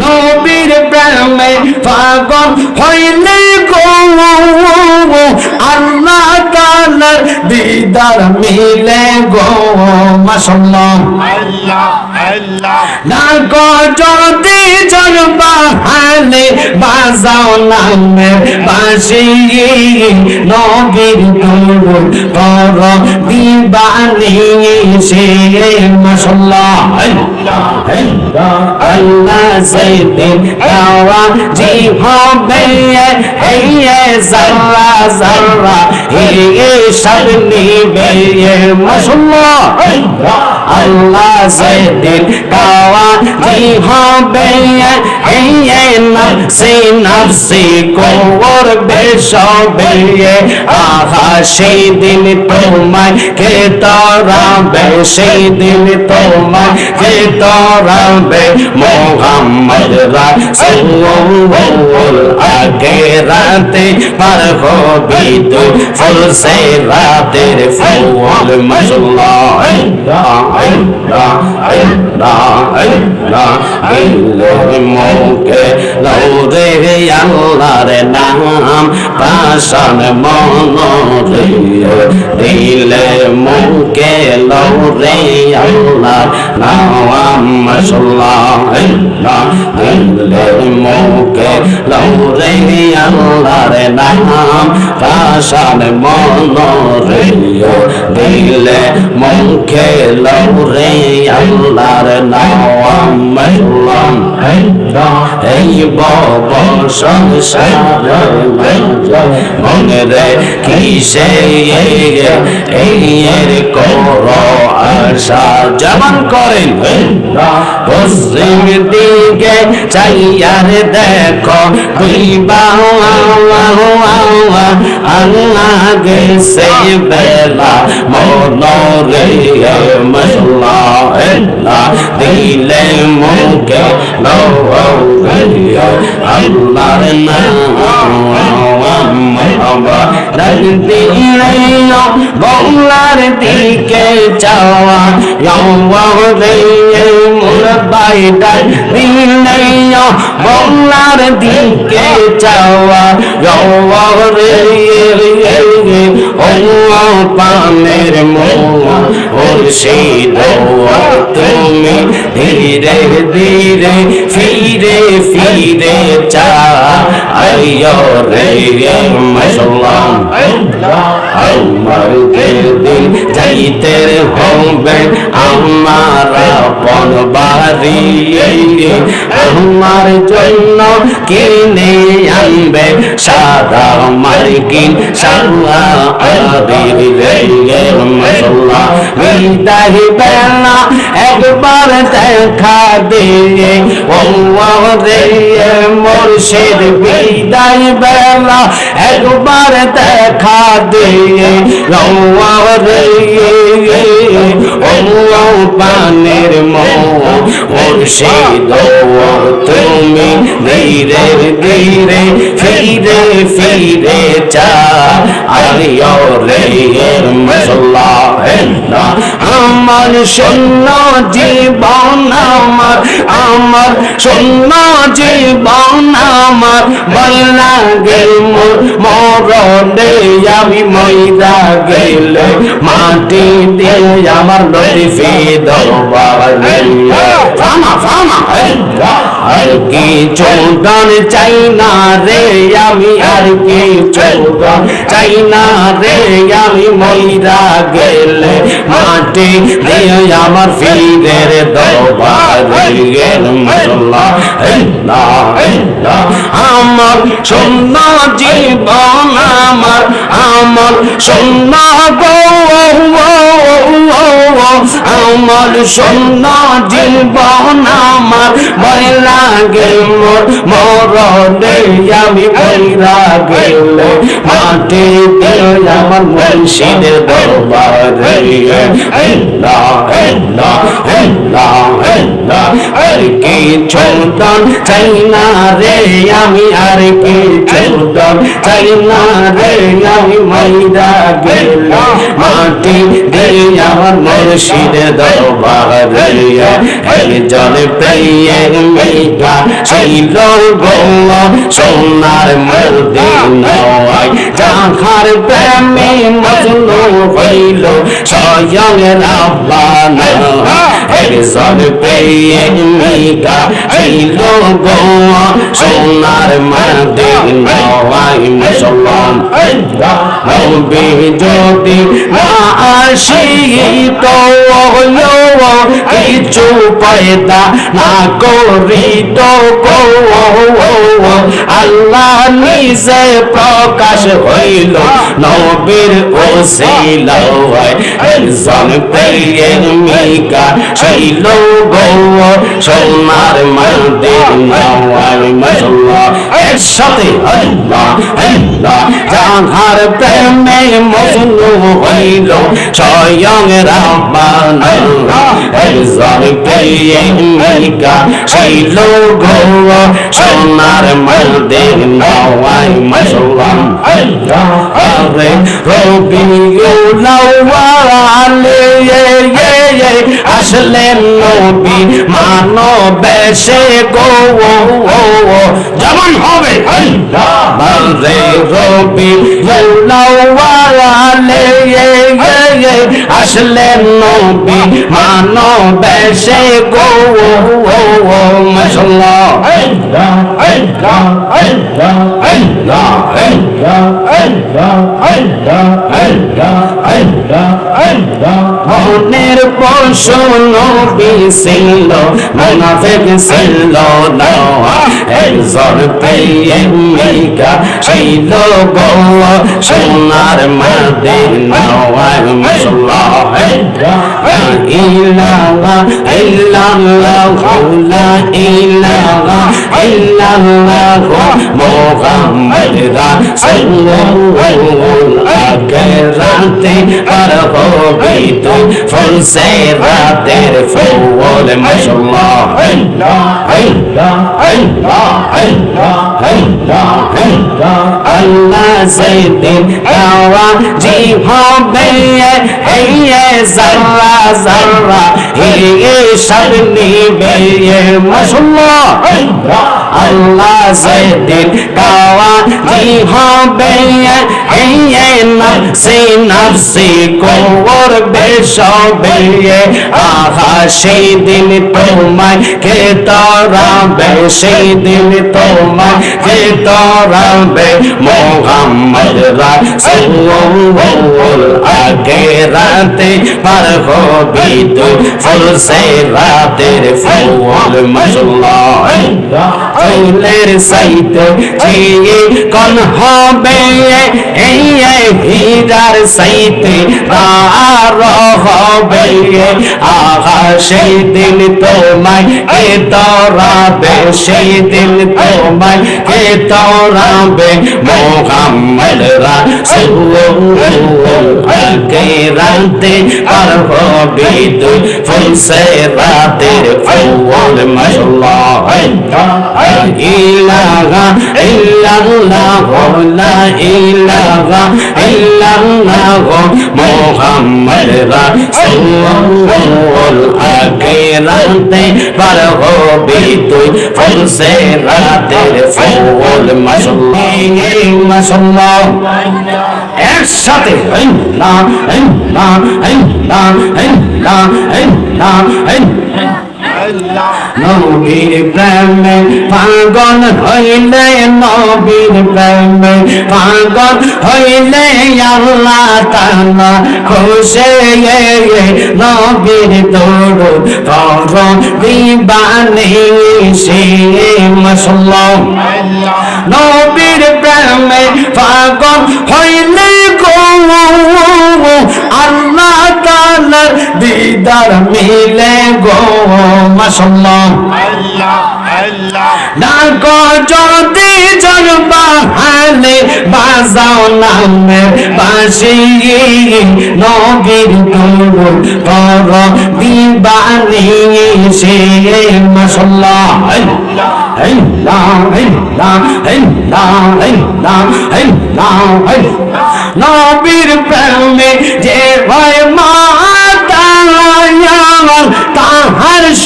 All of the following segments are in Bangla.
নবীর প্রেমে পাগল হইলে দিদার মিলে গো আল্লাহ না গো যদি জনবা হালে বাজাও নামে বাসি নবীর দূর কর দিবানি সে মাশাআল্লাহ আল্লাহ সেদিন গাওয়া জি হবে এই জাররা জাররা এই সব নিবে মাশাআল্লাহ। আল্লাহ সেদিন গাওয়া জি হবে? এই নফসি নফসি করবে সবে আহা সেই দিন তোমায় কে তরাবে? সেই দিন তোমায় কে তরাবে? মোহাম্মদ রাসূল আগে রাতে পার হবি তুই ফুল সে রাতের ফুল la la la la মাশাআল্লাহ মোকে লৌরে আল্লাহর নাম পাশান মনরে দিলে মুকে লৌরে আল্লাহর নাম মাশাআল্লাহ দিলে মুকে লৌরে আল্লাহর নাম পাশান মনরে দিলে মুখে লৌরে আল্লাহর নাম এই বব সংসার মনে রে কিসে এই এর কর আশা যেমন করেন পশ্চিম দিকে চাইয়ার দেখো দুই আল্লাহ গেছে বেলা মন রে মশলা দিলে মুখে আল্লাহর নাম বংলার দিকে যাওয়া রে মোর বাইটার দিলে বংলার দিকে যাওয়া রে ও পানের মোয়া সেই তুমি ধীরে ধীরে ফিরে ফিরে চা আইয়ো রে মাশাআল্লাহ আমার দিন যাইতে হবে আমার আপন বাড়ি আমার জন্য কিনে আনবে সাদা মার্কিন সাদা আদির রে মাশাআল্লাহ বিদায় বেলা একবার দেখা দিয়ে ও রে মুর্শিদ বিদায় বেলা একবার দেখা দিয়ে পানের মুর্শিদ তুমি ধীরে ধীরে ফিরে ফিরে চা আলিও রে মশলা আমার শূন্য জীবন আমার আমার শূন্য জীবন আমার বল্লা গেল মরণে আমি মইরা গেলে মাটি দিয়ে আমার নদী ফেদ ফামা ফামা আর কি চৌদান চাই না রে আমি আর কি চৌদান চাই না রে আমি গেলে মাটি দিয়ে আমার ফিরের দরবার গেল আমার জীবন আমার আমার শূন্য গো আমার শূন্য জীবন আমার ভয় লাগে মোর, মরণে আমি ভৈরা গেল মাটি দিল আমার মুর্শিদের দরবারে আর কি চৌতন চাই না রে, আমি আর কিছু দাম চাই না রে, আমি ময়রা গেলে। মাটি আমার মুর্শিদ দরবার একজন পেয়ে মেঘা ছিল গো সোনার মদিনায় যাহার প্রেমে মজনু হইল স্বয়ং রাব্বানা একজন পেয়ে মেঘা ছিল গো সোনার মদিনায় মুসলমান নবী যদি না আসিত কিছু পয়দা না করিত গো আল্লাহ নিজে প্রকাশ হইল নবীর ওসিল একজন প্রিয়ের মিকা শৈল গো সোনার মন্দির নওয়ার মশলা এর সাথে আল্লাহ আল্লাহ যাহার প্রেমে মজনু হইল স্বয়ং রাব্বান মিকা শৈল গো সোনার মন্দির নওয়ার মশলা আরে রবিউলাওয়ালে আসলেন নবী মানবে সে গো যেমন হবে বারে রবি উলাওয়ালে আসলেন নবী মানবে সে গো মশলা মনের পশু নবী ছিল মুনাফিক ছিল না একজন প্রেমিকা ছিল গো সোনার নওয়ার মশলা ইলাহা ইল্লাল্লাহ লা ইলাহা ইল্লাল্লাহ মুহাম্মদ রাসূলুল্লাহ আকেরাতে আর হবি তুই ফুল সে রাতের ফুল মশলা আল্লাহ সেদিন গাওয়া জি হবে এই জাররা জাররা নিবে মশলা আল্লাহ 아! সেদিন গাওয়া জি হবে? নফসি নফসি করবে সবে আহা সেই দিন তোমায় কে তরাবে সেই দিন তোমায় কে তরাবে মোহাম্মদ রাসূল আগে রাতে পার হবি তুই ফুল সে রাতের ফুল মশলা ফুলের সাইতে কোন হবে? এই হীরার সাইতে আর হবে আহা সেই দিন তোমায়, কে তরাবে সেই দিন তোমায়, কে তরাবে মোহাম্মদ রাসূল আগে রাতে পার হবে তুই ফুল সে রাতের ফুল মশলা ইলাহা ইল্লাল্লাহ, লা মুহাম্মদ রাসূল আখিরাতে পার হবি তুই ফুল সে রাতের ফুল মশলা মশলা একসাথে না না না না না নবীর প্রেমে পাগল হইলে নবীর প্রেমে পাগল হইলে আল্লাহ তাআলা খুশি নবীর দৌড় কর দিবানি সে মসলা নবীর প্রেমে পাগল হইলে গো দিদার মিলে গো মাশাআল্লাহ ডাকো যদি জরবা হালে বাজাও নামে বাসি নবীর দৌড় কর দিবানি সে মাশাআল্লাহ আল্লাহ নবীর প্রেমে যে হয় মা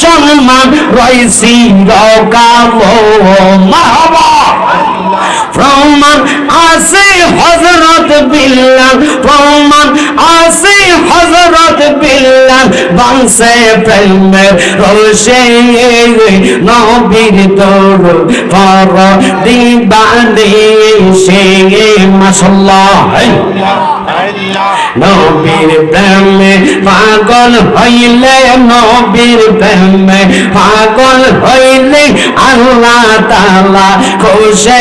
সম্মান রয়েছি রকাব মাহবা প্রমাণ আছে হজরত বিল্লাল প্রমাণ আছে হজরত বিল্লাল বংশে প্রেমের রোশে নবীর তোর পর দিবানি সে মাসাল্লাহ নবীর প্রেমে পাগল হইলে নবীর প্রেমে পাগল হইলে আল্লাহ তালা খুশে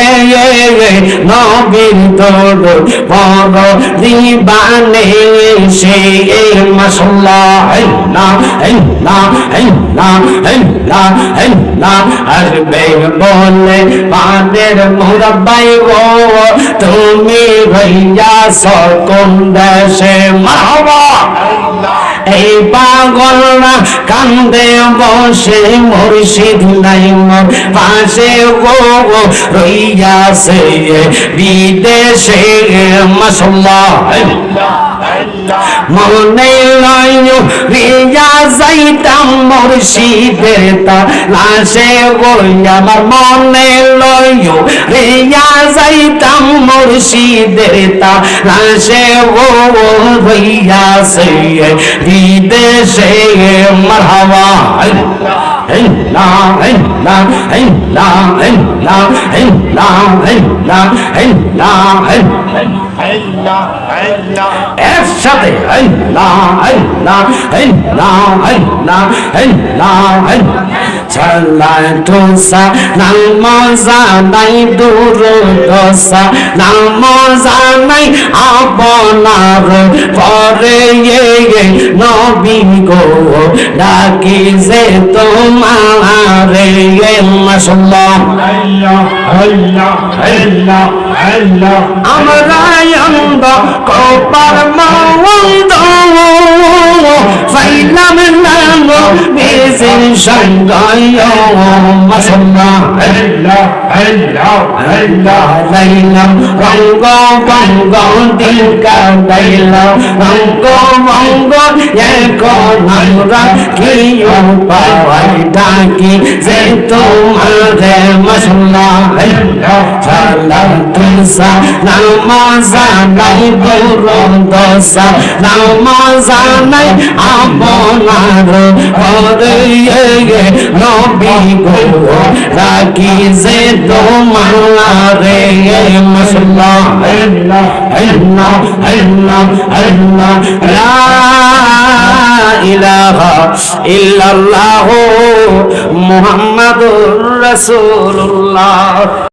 নবীর তোর বড় দিবানে সে মশলা না না না না না আসবে বলে পাদের মুরব্বাই গো, তুমি ভৈয়া সকন দেশে মাহবা এই পাগলরা কান্দে বসে মুর্শিদ নাই মোর পাশে গো রইয়াছে বিদেশে মশলা মনে লয় রিয়া যাইতাম মুর্শিদের লাশে গই আমার মনে লয় রিয়া যাইতাম মুর্শিদের লাশে গো রইয়াছে বিদেশে মারহাবা। একসাথে চালাই দোসা নাম মজা নাই দূর দোসা নাম মজা নাই আপনার পরে নবী গো ডাকি যে তোমারে আমরা অন্ধ কপার মন্দ ফাইলাম নাম বেজিন সঙ্গায় মাসাল্লাহ লাইলাম রঙ্গ বঙ্গ দিলকা লাইলাম রঙ্গ বঙ্গ এক আমরা কি উপায় ডাকি যে তোমারে মাসাল্লাহ সালাম তুসা নামাজা নাই বরং দশা নামাজা নাই আপনার হরে নবী গো। রাখি যে তোমারে মশলা আল্লাহ আল্লাহ আল্লাহ আল্লাহ লা ইলাহা ইল্লাল্লাহু। মুহাম্মাদুর রাসূলুল্লাহ।